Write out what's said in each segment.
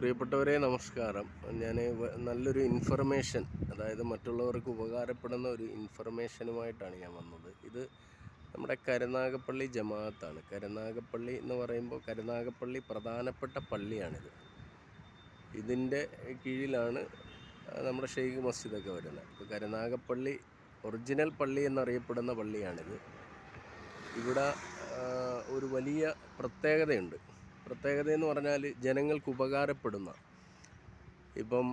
പ്രിയപ്പെട്ടവരെ നമസ്കാരം. ഞാൻ നല്ലൊരു ഇൻഫർമേഷൻ അതായത് മറ്റുള്ളവർക്ക് ഉപകാരപ്പെടുന്ന ഒരു ഇൻഫർമേഷനുമായിട്ടാണ് ഞാൻ വന്നത്. ഇത് നമ്മുടെ കരുനാഗപ്പള്ളി ജമാഅത്താണ്. കരുനാഗപ്പള്ളി എന്ന് പറയുമ്പോൾ കരുനാഗപ്പള്ളി പ്രധാനപ്പെട്ട പള്ളിയാണിത്. ഇതിന്റെ കീഴിലാണ് നമ്മുടെ ഷെയ്ഖ് മസ്ജിദൊക്കെ വരുന്നത്. അപ്പോൾ കരുനാഗപ്പള്ളി ഒറിജിനൽ പള്ളി എന്നറിയപ്പെടുന്ന പള്ളിയാണിത്. ഇവിടെ ഒരു വലിയ പ്രത്യേകതയുണ്ട്. പ്രത്യേകത എന്ന് പറഞ്ഞാൽ ജനങ്ങൾക്ക് ഉപകാരപ്പെടുന്ന. ഇപ്പം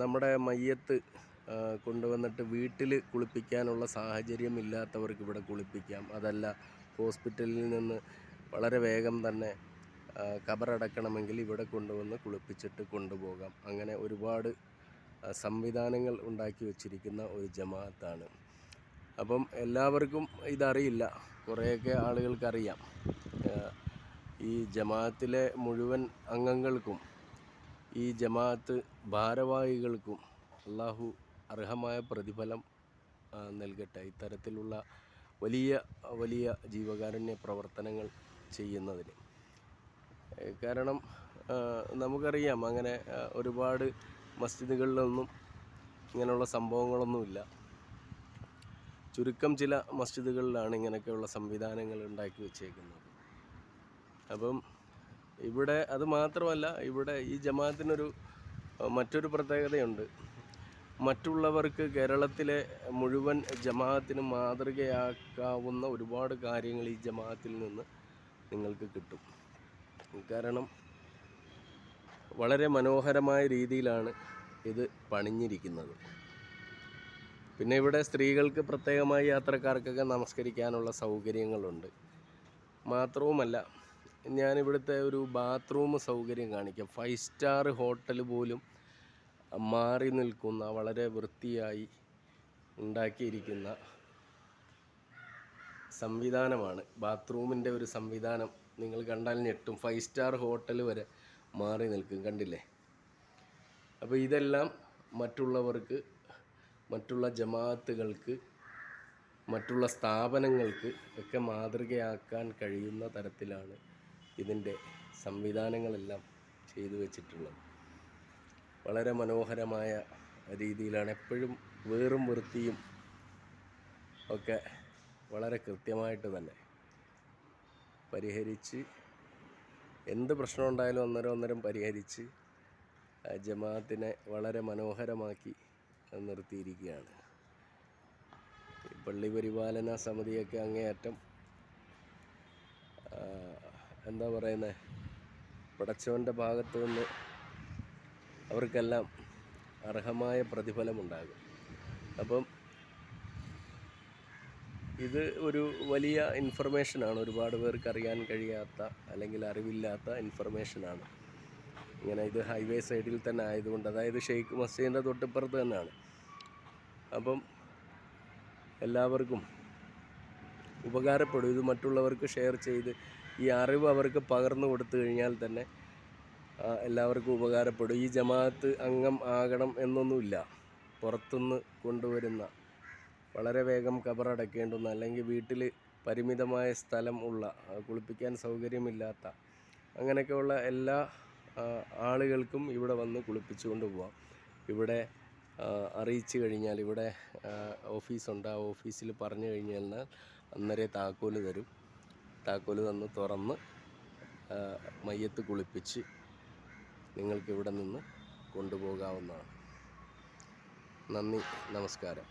നമ്മുടെ മയ്യത്ത് കൊണ്ടുവന്നിട്ട് വീട്ടിൽ കുളിപ്പിക്കാനുള്ള സാഹചര്യം ഇല്ലാത്തവർക്ക് ഇവിടെ കുളിപ്പിക്കാം. അതല്ല ഹോസ്പിറ്റലിൽ നിന്ന് വളരെ വേഗം തന്നെ കബറടക്കണമെങ്കിൽ ഇവിടെ കൊണ്ടുവന്ന് കുളിപ്പിച്ചിട്ട് കൊണ്ടുപോകാം. അങ്ങനെ ഒരുപാട് സംവിധാനങ്ങൾ ഉണ്ടാക്കി വച്ചിരിക്കുന്ന ഒരു ജമാഅത്താണ്. അപ്പം എല്ലാവർക്കും ഇതറിയില്ല. കുറേയൊക്കെ ആളുകൾക്കറിയാം. ഈ ജമാഅത്തിലെ മുഴുവൻ അംഗങ്ങൾക്കും ഈ ജമാഅത്ത് ഭാരവാഹികൾക്കും അള്ളാഹു അർഹമായ പ്രതിഫലം നൽകട്ടെ. ഇത്തരത്തിലുള്ള വലിയ വലിയ ജീവകാരുണ്യ പ്രവർത്തനങ്ങൾ ചെയ്യുന്നതിന്. കാരണം നമുക്കറിയാം അങ്ങനെ ഒരുപാട് മസ്ജിദുകളിലൊന്നും ഇങ്ങനെയുള്ള സംഭവങ്ങളൊന്നുമില്ല. ചുരുക്കം ചില മസ്ജിദുകളിലാണ് ഇങ്ങനെയൊക്കെയുള്ള സംവിധാനങ്ങൾ ഉണ്ടാക്കി വെച്ചേക്കുന്നത്. അപ്പം ഇവിടെ അത് മാത്രമല്ല ഇവിടെ ഈ ജമാഅത്തിനൊരു മറ്റൊരു പ്രത്യേകതയുണ്ട്. മറ്റുള്ളവർക്ക് കേരളത്തിലെ മുഴുവൻ ജമാഅത്തിന് മാതൃകയാക്കാവുന്ന ഒരുപാട് കാര്യങ്ങൾ ഈ ജമാഅത്തിൽ നിന്ന് നിങ്ങൾക്ക് കിട്ടും. കാരണം വളരെ മനോഹരമായ രീതിയിലാണ് ഇത് പണിഞ്ഞിരിക്കുന്നത്. പിന്നെ ഇവിടെ സ്ത്രീകൾക്ക് പ്രത്യേകമായി യാത്രക്കാർക്കൊക്കെ നമസ്കരിക്കാനുള്ള സൗകര്യങ്ങളുണ്ട്. മാത്രവുമല്ല ഞാൻ ഇവിടുത്തെ ഒരു ബാത്റൂം സൗകര്യം കാണിക്കാം. ഫൈവ് സ്റ്റാർ ഹോട്ടൽ പോലും മാറി നിൽക്കുന്ന വളരെ വൃത്തിയായി ഉണ്ടാക്കിയിരിക്കുന്ന സംവിധാനമാണ്. ബാത്റൂമിന്റെ ഒരു സംവിധാനം നിങ്ങൾ കണ്ടാൽ ഞെട്ടും. ഫൈവ് സ്റ്റാർ ഹോട്ടൽ വരെ മാറി നിൽക്കും. കണ്ടില്ലേ? അപ്പോൾ ഇതെല്ലാം മറ്റുള്ളവർക്ക് മറ്റുള്ള ജമാഅത്തുകൾക്ക് മറ്റുള്ള സ്ഥാപനങ്ങൾക്ക് ഒക്കെ മാതൃകയാക്കാൻ കഴിയുന്ന തരത്തിലാണ് ഇതിന്റെ സംവിധാനങ്ങളെല്ലാം ചെയ്തു വച്ചിട്ടുള്ളത്. വളരെ മനോഹരമായ രീതിയിലാണ് എപ്പോഴും വേറും വൃത്തിയും ഒക്കെ വളരെ കൃത്യമായിട്ട് തന്നെ പരിഹരിച്ച് എന്ത് പ്രശ്നം ഉണ്ടായാലും ഒന്നര ഒന്നരം പരിഹരിച്ച് ജമാഅത്തിനെ വളരെ മനോഹരമാക്കി നിർത്തിയിരിക്കുകയാണ്. പള്ളി പരിപാലന സമിതിയൊക്കെ അങ്ങേയറ്റം എന്താ പറയുന്നത് പടച്ചവന്റെ ഭാഗത്തു നിന്ന് അവർക്കെല്ലാം അർഹമായ പ്രതിഫലമുണ്ടാകും. അപ്പം ഇത് ഒരു വലിയ ഇൻഫർമേഷനാണ്. ഒരുപാട് പേർക്ക് അറിയാൻ കഴിയാത്ത അല്ലെങ്കിൽ അറിവില്ലാത്ത ഇൻഫർമേഷനാണ്. ഇങ്ങനെ ഇത് ഹൈവേ സൈഡിൽ തന്നെ ആയതുകൊണ്ട് അതായത് ഷെയ്ഖ് മസ്ജിദിന്റെ തൊട്ടിപ്പുറത്ത് തന്നെയാണ്. അപ്പം എല്ലാവർക്കും ഉപകാരപ്പെടും. ഇത് മറ്റുള്ളവർക്ക് ഷെയർ ചെയ്ത് ഈ അറിവ് അവർക്ക് പകർന്നു കൊടുത്തു കഴിഞ്ഞാൽ തന്നെ എല്ലാവർക്കും ഉപകാരപ്പെടും. ഈ ജമാഅത്ത് അംഗം ആകണം എന്നൊന്നുമില്ല. പുറത്തുനിന്ന് കൊണ്ടുവരുന്ന വളരെ വേഗം കബറടക്കേണ്ടുന്ന അല്ലെങ്കിൽ വീട്ടിൽ പരിമിതമായ സ്ഥലം ഉള്ള കുളിപ്പിക്കാൻ സൗകര്യമില്ലാത്ത അങ്ങനെയൊക്കെയുള്ള എല്ലാ ആളുകൾക്കും ഇവിടെ വന്ന് കുളിപ്പിച്ചു പോവാം. ഇവിടെ അറിയിച്ചു കഴിഞ്ഞാൽ ഇവിടെ ഓഫീസുണ്ട്. ആ ഓഫീസിൽ പറഞ്ഞു കഴിഞ്ഞാൽ അന്നേരെ താക്കോൽ തരും. താക്കോൽ തന്ന് തുറന്ന് മയ്യത്ത് കുളിപ്പിച്ച് നിങ്ങൾക്ക് ഇവിടെ നിന്ന് കൊണ്ടുപോകാവുന്നതാണ്. നന്ദി നമസ്കാരം.